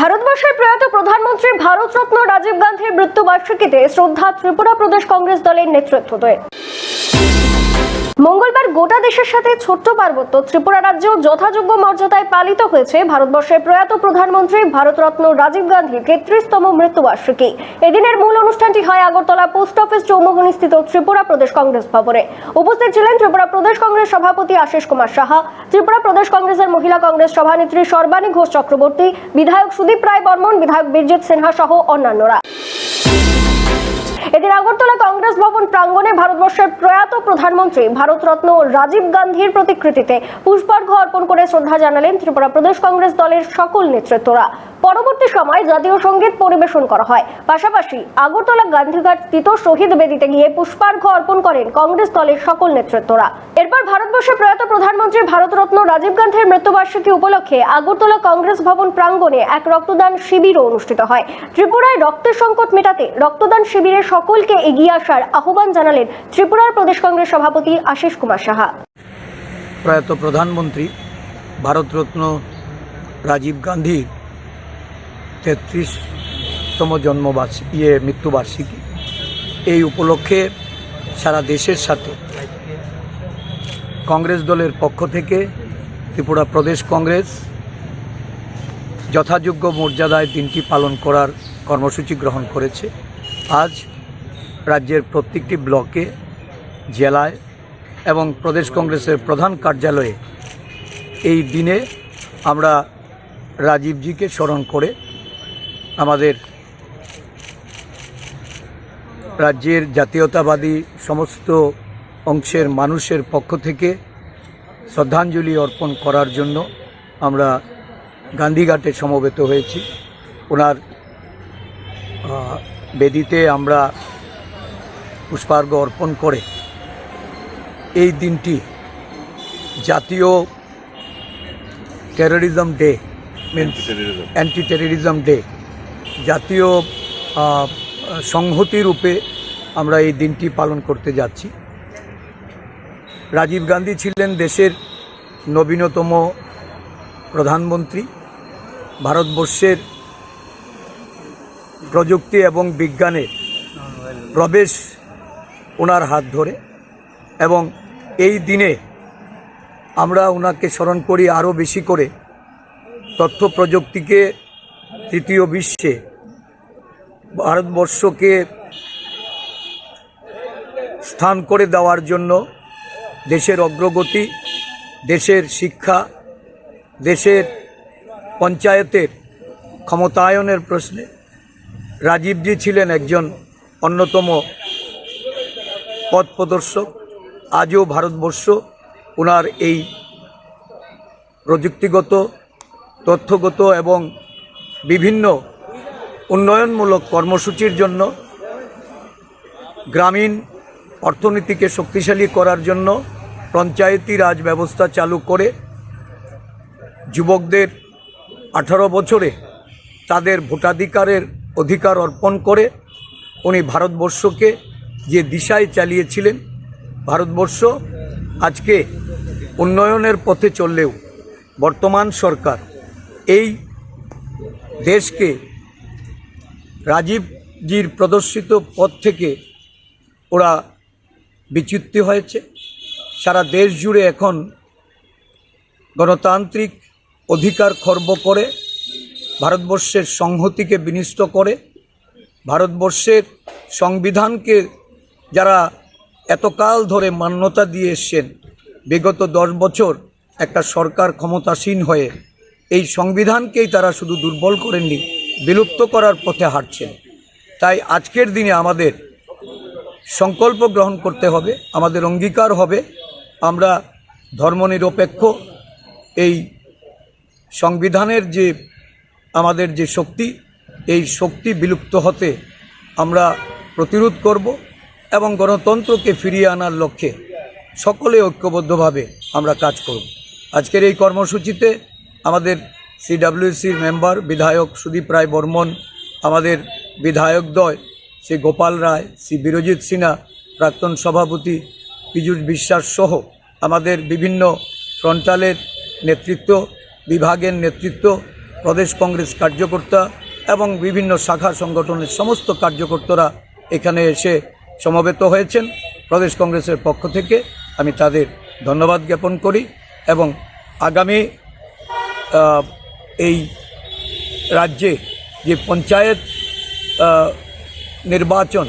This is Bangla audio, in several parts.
ভারতবর্ষের প্রয়াত প্রধানমন্ত্রী ভারতরত্ন রাজীব গান্ধীর মৃত্যুবার্ষিকীতে শ্রদ্ধা ত্রিপুরা প্রদেশ কংগ্রেস দলের নেতৃত্ব দেয় গোটা দেশের সাথে ছোট্ট পার্বত্য ত্রিপুরা রাজ্য যথাযোগ্য মর্যাদায় পালিত হয়েছে ভারতবর্ষের প্রয়াত প্রধানমন্ত্রী ভারতরত্ন রাজীব গান্ধীর তেত্রিশতম মৃত্যুবার্ষিকী। এদিনের মূল অনুষ্ঠানটি হয় আগরতলা পোস্ট অফিস চৌমোহনী স্থিত ত্রিপুরা প্রদেশ কংগ্রেস ভবনে। উপস্থিত ছিলেন ত্রিপুরা প্রদেশ কংগ্রেস সভাপতি আশিস কুমার সাহা, ত্রিপুরা প্রদেশ কংগ্রেসের মহিলা কংগ্রেস সভানেত্রী সর্বাণী ঘোষ চক্রবর্তী, বিধায়ক সুদীপ রায় বর্মন, বিধায়ক বীরজিৎ সিনহা সহ অন্যান্যরা। এদিন আগরতলা কংগ্রেস ভবন প্রাঙ্গণে ভারতবর্ষের প্রয়াত প্রধানমন্ত্রী ভারতরত্ন রাজীব গান্ধীর প্রতিকৃতিতে পুষ্পার্ঘ অর্পণ করে শ্রদ্ধা জানালেন ত্রিপুরা প্রদেশ কংগ্রেস দলের সকল নেতৃত্বরা। পরবর্তী সময় জাতীয় সংগীত পরিবেশন করা হয়। পাশাপাশি আগরতলা গান্ধীঘাট স্থিত শহীদ বেদিতে গিয়ে পুষ্পার্ঘ অর্পণ করেন কংগ্রেস দলের সকল নেতৃত্বরা। এরপর ভারতবর্ষের প্রয়াত প্রধানমন্ত্রী ভারতরত্ন রাজীব গান্ধীর মৃত্যুবার্ষিকী উপলক্ষে আগরতলা কংগ্রেস ভবন প্রাঙ্গণে এক রক্তদান শিবিরও অনুষ্ঠিত হয়। ত্রিপুরায় রক্তের সংকট মেটাতে রক্তদান শিবিরে সকলকে এগিয়ে আসার আহ্বান জানালেন ত্রিপুরার প্রদেশ কংগ্রেস সভাপতি আশিস কুমার সাহা। প্রয়াত প্রধানমন্ত্রী ভারতরত্ন রাজীব গান্ধীর তেত্রিশতম জন্মবার্ষিকী ইয়ে মৃত্যুবার্ষিকী। এই উপলক্ষে সারা দেশের সাথে কংগ্রেস দলের পক্ষ থেকে ত্রিপুরা প্রদেশ কংগ্রেস যথাযোগ্য মর্যাদায় দিনটি পালন করার কর্মসূচি গ্রহণ করেছে। আজ রাজ্যের প্রত্যেকটি ব্লকে, জেলায় এবং প্রদেশ কংগ্রেসের প্রধান কার্যালয়ে এই দিনে আমরা রাজীবজিকে স্মরণ করে আমাদের রাজ্যের জাতীয়তাবাদী সমস্ত অংশের মানুষের পক্ষ থেকে শ্রদ্ধাঞ্জলি অর্পণ করার জন্য আমরা গান্ধীঘাটে সমবেত হয়েছি। ওনার বেদিতে আমরা পুষ্পার্ঘ অর্পণ করে এই দিনটি জাতীয় terrorism day means anti terrorism day জাতীয় সংহতি রূপে আমরা এই দিনটি পালন করতে যাচ্ছি। রাজীব গান্ধী ছিলেন দেশের নবীনতম প্রধানমন্ত্রী। ভারতবর্ষের প্রযুক্তি এবং বিজ্ঞানের প্রবেশ ওনার হাত ধরে এবং এই দিনে আমরা ওনাকে স্মরণ করি আরও বেশি করে। তথ্য প্রযুক্তিকে তৃতীয় বিশ্বে, ভারতবর্ষকে স্থান করে দেওয়ার জন্য দেশের অগ্রগতি, দেশের শিক্ষা, দেশের পঞ্চায়েতের ক্ষমতায়নের প্রশ্নে রাজীবজি ছিলেন একজন অন্যতম পথ প্রদর্শক আজও ভারতবর্ষ ওনার এই প্রযুক্তিগত, তথ্যগত এবং বিভিন্ন উন্নয়নমূলক কর্মসূচির জন্য গ্রামীণ অর্থনীতিকে শক্তিশালী করার জন্য পঞ্চায়েতি রাজ ব্যবস্থা চালু করে যুবকদের আঠারো বছরে তাদের ভোটাধিকারের অধিকার অর্পণ করে উনি ভারতবর্ষকে যে দিশায় চালিয়েছিলেন, ভারতবর্ষ আজকে উন্নয়নের পথে চললেও বর্তমান সরকার এই দেশকে রাজীবজির প্রদর্শিত পথ থেকে ওরা বিচ্যুতি হয়েছে। সারা দেশ জুড়ে এখন গণতান্ত্রিক অধিকার খর্ব করে, ভারতবর্ষের সংহতিকে বিনিষ্ট করে, ভারতবর্ষের সংবিধানকে যারা এতকাল ধরে মান্যতা দিয়ে এসছেন, বিগত দশ বছর একটা সরকার ক্ষমতাসীন হয়ে এই সংবিধানকেই তারা শুধু দুর্বল করেননি, বিলুপ্ত করার পথে হাঁটছেন। তাই আজকের দিনে আমাদের সংকল্প গ্রহণ করতে হবে, আমাদের অঙ্গীকার হবে, আমরা ধর্মনিরপেক্ষ, এই সংবিধানের যে আমাদের যে শক্তি, এই শক্তি বিলুপ্ত হতে আমরা প্রতিরোধ করব এবং গণতন্ত্রকে ফিরিয়ে আনার লক্ষ্যে সকলে ঐক্যবদ্ধভাবে আমরা কাজ করব। আজকের এই কর্মসূচিতে আমাদের সিডাব্লিউসির মেম্বার বিধায়ক সুদীপ রায় বর্মন, আমাদের বিধায়কদ্বয় শ্রী গোপাল রায়, শ্রী বিরজিৎ সিনহা, প্রাক্তন সভাপতি পীযূষ বিশ্বাস সহ আমাদের বিভিন্ন ফ্রন্টালের নেতৃত্ব, বিভাগের নেতৃত্ব, প্রদেশ কংগ্রেস কার্যকর্তা এবং বিভিন্ন শাখা সংগঠনের সমস্ত কার্যকর্তারা এখানে এসে সমবেত হয়েছেন। প্রদেশ কংগ্রেসের পক্ষ থেকে আমি তাদের ধন্যবাদ জ্ঞাপন করি এবং আগামী এই রাজ্যে যে পঞ্চায়েত নির্বাচন,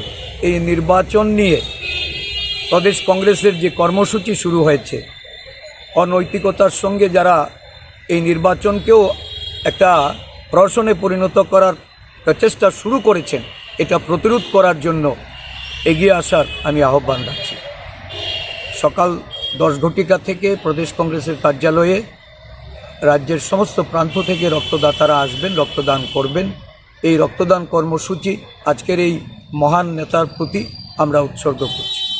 এই নির্বাচন নিয়ে প্রদেশ কংগ্রেসের যে কর্মসূচি শুরু হয়েছে, অনৈতিকতার সঙ্গে যারা এই নির্বাচনকেও একটা প্রহসনে পরিণত করার প্রচেষ্টা শুরু করেছেন, এটা প্রতিরোধ করার জন্য এগিয়ে আসার আমি আহ্বান রাখছি। সকাল দশ ঘটিকা থেকে প্রদেশ কংগ্রেসের কার্যালয়ে রাজ্যের সমস্ত প্রান্ত থেকে রক্তদাতারা আসবেন, রক্তদান করবেন। এই রক্তদান কর্মসূচি আজকের এই মহান নেতার প্রতি আমরা উৎসর্গ করছি।